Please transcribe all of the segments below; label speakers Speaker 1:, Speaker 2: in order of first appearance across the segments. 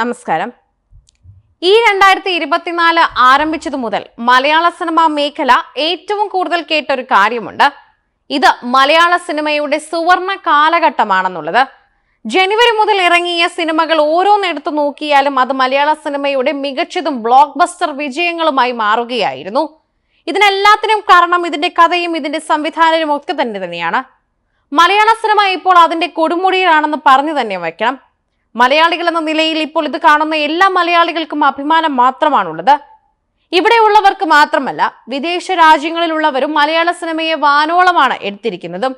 Speaker 1: നമസ്കാരം. ഈ രണ്ടായിരത്തി ഇരുപത്തിനാല് ആരംഭിച്ചതു മുതൽ മലയാള സിനിമാ മേഖല ഏറ്റവും കൂടുതൽ കേട്ട ഒരു കാര്യമുണ്ട്. ഇത് മലയാള സിനിമയുടെ സുവർണ കാലഘട്ടമാണെന്നുള്ളത്. ജനുവരി മുതൽ ഇറങ്ങിയ സിനിമകൾ ഓരോന്നെടുത്തു നോക്കിയാലും അത് മലയാള സിനിമയുടെ മികച്ചതും ബ്ലോക്ക് ബസ്റ്റർ വിജയങ്ങളുമായി മാറുകയായിരുന്നു. ഇതിനെല്ലാത്തിനും കാരണം ഇതിന്റെ കഥയും ഇതിന്റെ സംവിധാനവും ഒക്കെ തന്നെ തന്നെയാണ്. മലയാള സിനിമ ഇപ്പോൾ അതിന്റെ കൊടുമുടിയിലാണെന്ന് പറഞ്ഞു തന്നെ വയ്ക്കണം. മലയാളികൾ എന്ന നിലയിൽ ഇപ്പോൾ ഇത് കാണുന്ന എല്ലാ മലയാളികൾക്കും അഭിമാനം മാത്രമാണുള്ളത്. ഇവിടെയുള്ളവർക്ക് മാത്രമല്ല വിദേശ രാജ്യങ്ങളിലുള്ളവരും മലയാള സിനിമയെ വാനോളമാണ് എടുത്തിരിക്കുന്നതും.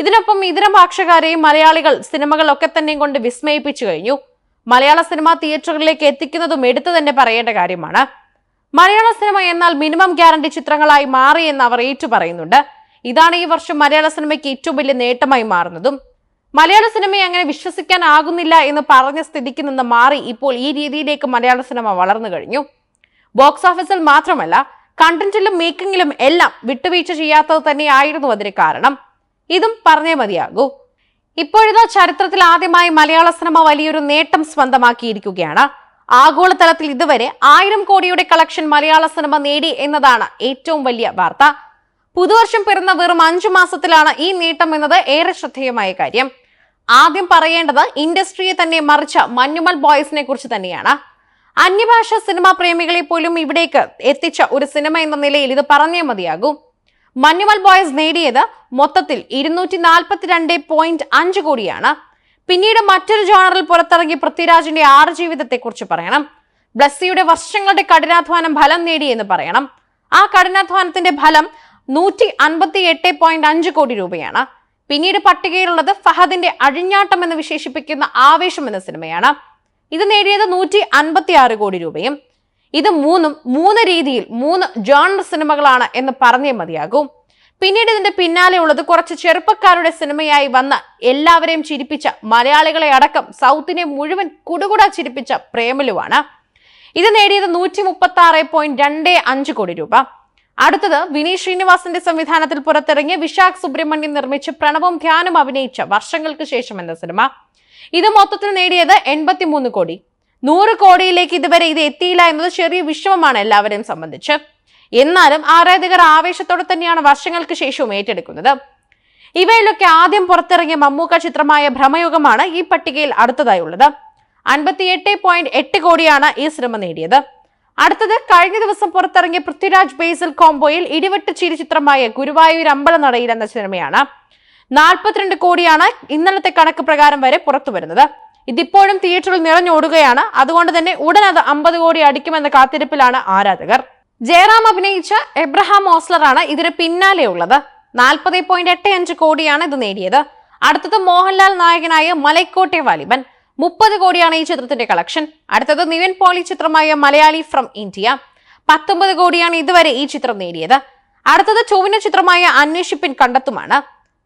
Speaker 1: ഇതിനൊപ്പം ഇതര ഭാഷകാരെയും മലയാളികൾ സിനിമകളൊക്കെ തന്നെയും കൊണ്ട് വിസ്മയിപ്പിച്ചു കഴിഞ്ഞു. മലയാള സിനിമ തിയേറ്ററുകളിലേക്ക് എത്തിക്കുന്നതും എടുത്തു തന്നെ പറയേണ്ട കാര്യമാണ്. മലയാള സിനിമ എന്നാൽ മിനിമം ഗ്യാരണ്ടി ചിത്രങ്ങളായി മാറി എന്ന് അവർ ഏറ്റു പറയുന്നുണ്ട്. ഇതാണ് ഈ വർഷം മലയാള സിനിമയ്ക്ക് ഏറ്റവും വലിയ നേട്ടമായി മാറുന്നതും. മലയാള സിനിമയെ അങ്ങനെ വിശ്വസിക്കാനാകുന്നില്ല എന്ന് പറഞ്ഞ സ്ഥിതിക്ക് നിന്ന് മാറി ഇപ്പോൾ ഈ രീതിയിലേക്ക് മലയാള സിനിമ വളർന്നു കഴിഞ്ഞു. ബോക്സ് ഓഫീസിൽ മാത്രമല്ല കണ്ടന്റിലും മേക്കിങ്ങിലും എല്ലാം വിട്ടുവീഴ്ച ചെയ്യാത്തത് തന്നെയായിരുന്നു അതിന് കാരണം. ഇതും പറഞ്ഞേ മതിയാകൂ. ഇപ്പോഴിതാ ചരിത്രത്തിൽ ആദ്യമായി മലയാള സിനിമ വലിയൊരു നേട്ടം സ്വന്തമാക്കിയിരിക്കുകയാണ്. ആഗോളതലത്തിൽ ഇതുവരെ ആയിരം കോടിയുടെ കളക്ഷൻ മലയാള സിനിമ നേടി എന്നതാണ് ഏറ്റവും വലിയ വാർത്ത. പുതുവർഷം പിറന്ന വെറും അഞ്ചു മാസത്തിലാണ് ഈ നേട്ടം എന്നത് ഏറെ ശ്രദ്ധേയമായ കാര്യം. ആദ്യം പറയേണ്ടത് ഇൻഡസ്ട്രിയെ തന്നെ മറിച്ച മഞ്ഞുമൽ ബോയ്സിനെ കുറിച്ച് തന്നെയാണ്. അന്യഭാഷ സിനിമാ പ്രേമികളെ പോലും ഇവിടേക്ക് എത്തിച്ച ഒരു സിനിമ എന്ന നിലയിൽ ഇത് പറഞ്ഞേ മതിയാകൂ. മഞ്ഞുമൽ ബോയ്സ് നേടിയത് മൊത്തത്തിൽ ഇരുന്നൂറ്റി നാൽപ്പത്തിരണ്ട് പോയിന്റ് അഞ്ച് കോടിയാണ്. പിന്നീട് മറ്റൊരു ജോണറിൽ പുറത്തിറങ്ങിയ പൃഥ്വിരാജിന്റെ ആറ് ജീവിതത്തെക്കുറിച്ച് പറയണം. ബ്ലസ്സിയുടെ വർഷങ്ങളുടെ കഠിനാധ്വാനം ഫലം നേടി എന്ന് പറയണം. ആ കഠിനാധ്വാനത്തിന്റെ ഫലം നൂറ്റി അൻപത്തി എട്ട് പോയിന്റ് അഞ്ച് കോടി രൂപയാണ്. പിന്നീട് പട്ടികയിലുള്ളത് ഫഹദിന്റെ അഴിഞ്ഞാട്ടം എന്ന് വിശേഷിപ്പിക്കുന്ന ആവേശം എന്ന സിനിമയാണ്. ഇത് നേടിയത് നൂറ്റി അൻപത്തി ആറ് കോടി രൂപയും ഇത് മൂന്നും മൂന്ന് രീതിയിൽ മൂന്ന് ജോണർ സിനിമകളാണ് എന്ന് പറഞ്ഞേ മതിയാകും. പിന്നീട് ഇതിന്റെ പിന്നാലെ ഉള്ളത് കുറച്ച് ചെറുപ്പക്കാരുടെ സിനിമയായി വന്ന എല്ലാവരെയും ചിരിപ്പിച്ച മലയാളികളെ അടക്കം സൗത്തിനെ മുഴുവൻ കുടുകുട ചിരിപ്പിച്ച പ്രേമലുവാണ്. ഇത് നേടിയത് നൂറ്റി മുപ്പത്തി ആറ് പോയിന്റ് രണ്ട് അഞ്ച് കോടി രൂപ. അടുത്തത് വിനീത് ശ്രീനിവാസന്റെ സംവിധാനത്തിൽ പുറത്തിറങ്ങിയ വിശാഖ് സുബ്രഹ്മണ്യൻ നിർമ്മിച്ച പ്രണവും ധ്യാനും അഭിനയിച്ച വർഷങ്ങൾക്ക് ശേഷം എന്ന സിനിമ. ഇത് മൊത്തത്തിൽ നേടിയത് എൺപത്തിമൂന്ന് കോടി. നൂറ് കോടിയിലേക്ക് ഇതുവരെ ഇത് എത്തിയില്ല എന്നത് ചെറിയ വിഷമമാണ് എല്ലാവരെയും സംബന്ധിച്ച്. എന്നാലും ആരാധകർ ആവേശത്തോടെ തന്നെയാണ് വർഷങ്ങൾക്ക് ശേഷവും ഏറ്റെടുക്കുന്നത്. ഇവയിലൊക്കെ ആദ്യം പുറത്തിറങ്ങിയ മമ്മൂക്ക ചിത്രമായ ഭ്രമയുഗമാണ് ഈ പട്ടികയിൽ അടുത്തതായുള്ളത്. അൻപത്തിയെട്ട് പോയിന്റ് എട്ട് കോടിയാണ് ഈ സിനിമ നേടിയത്. അടുത്തത് കഴിഞ്ഞ ദിവസം പുറത്തിറങ്ങിയ പൃഥ്വിരാജ് ബേസിൽ കോംബോയിൽ ഇടിവെട്ട് ചിരി ചിത്രമായ ഗുരുവായൂർ അമ്പലനടയിൽ എന്ന സിനിമയാണ്. നാൽപ്പത്തിരണ്ട് കോടിയാണ് ഇന്നലത്തെ കണക്ക് പ്രകാരം വരെ പുറത്തു വരുന്നത്. ഇതിപ്പോഴും തിയേറ്ററിൽ നിറഞ്ഞോടുകയാണ്. അതുകൊണ്ട് തന്നെ ഉടൻ അത് അമ്പത് കോടി അടിക്കുമെന്ന കാത്തിരിപ്പിലാണ് ആരാധകർ. ജയറാം അഭിനയിച്ച എബ്രഹാം ഓസ്ലറാണ് ഇതിന് പിന്നാലെ ഉള്ളത്. നാൽപ്പത് പോയിന്റ് എട്ട് അഞ്ച് കോടിയാണ് ഇത് നേടിയത്. അടുത്തത് മോഹൻലാൽ നായകനായ മലൈക്കോട്ടെ വാലിബൻ. മുപ്പത് കോടിയാണ് ഈ ചിത്രത്തിന്റെ കളക്ഷൻ. അടുത്തത് നിവൻ പോളി ചിത്രമായ മലയാളി ഫ്രം ഇന്ത്യ. പത്തൊമ്പത് കോടിയാണ് ഇതുവരെ ഈ ചിത്രം നേടിയത്. അടുത്തത് ചൊവ്വന ചിത്രമായ അന്വേഷിപ്പിൻ കണ്ടെത്തുമാണ്.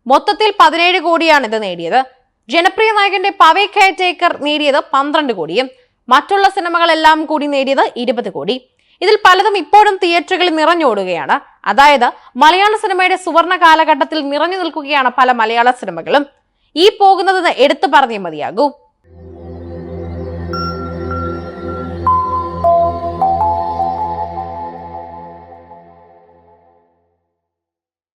Speaker 1: മൊത്തത്തിൽ പതിനേഴ് കോടിയാണ് ഇത് നേടിയത്. ജനപ്രിയ നായകന്റെ പവേ കയറ്റേക്കർ നേടിയത് പന്ത്രണ്ട് കോടിയും. മറ്റുള്ള സിനിമകളെല്ലാം കൂടി നേടിയത് ഇരുപത് കോടി. ഇതിൽ പലതും ഇപ്പോഴും തിയേറ്ററുകളിൽ നിറഞ്ഞോടുകയാണ്. അതായത് മലയാള സിനിമയുടെ സുവർണ കാലഘട്ടത്തിൽ നിറഞ്ഞു നിൽക്കുകയാണ് പല മലയാള സിനിമകളും. ഈ പോകുന്നത് എടുത്തു പറഞ്ഞേ മതിയാകൂ.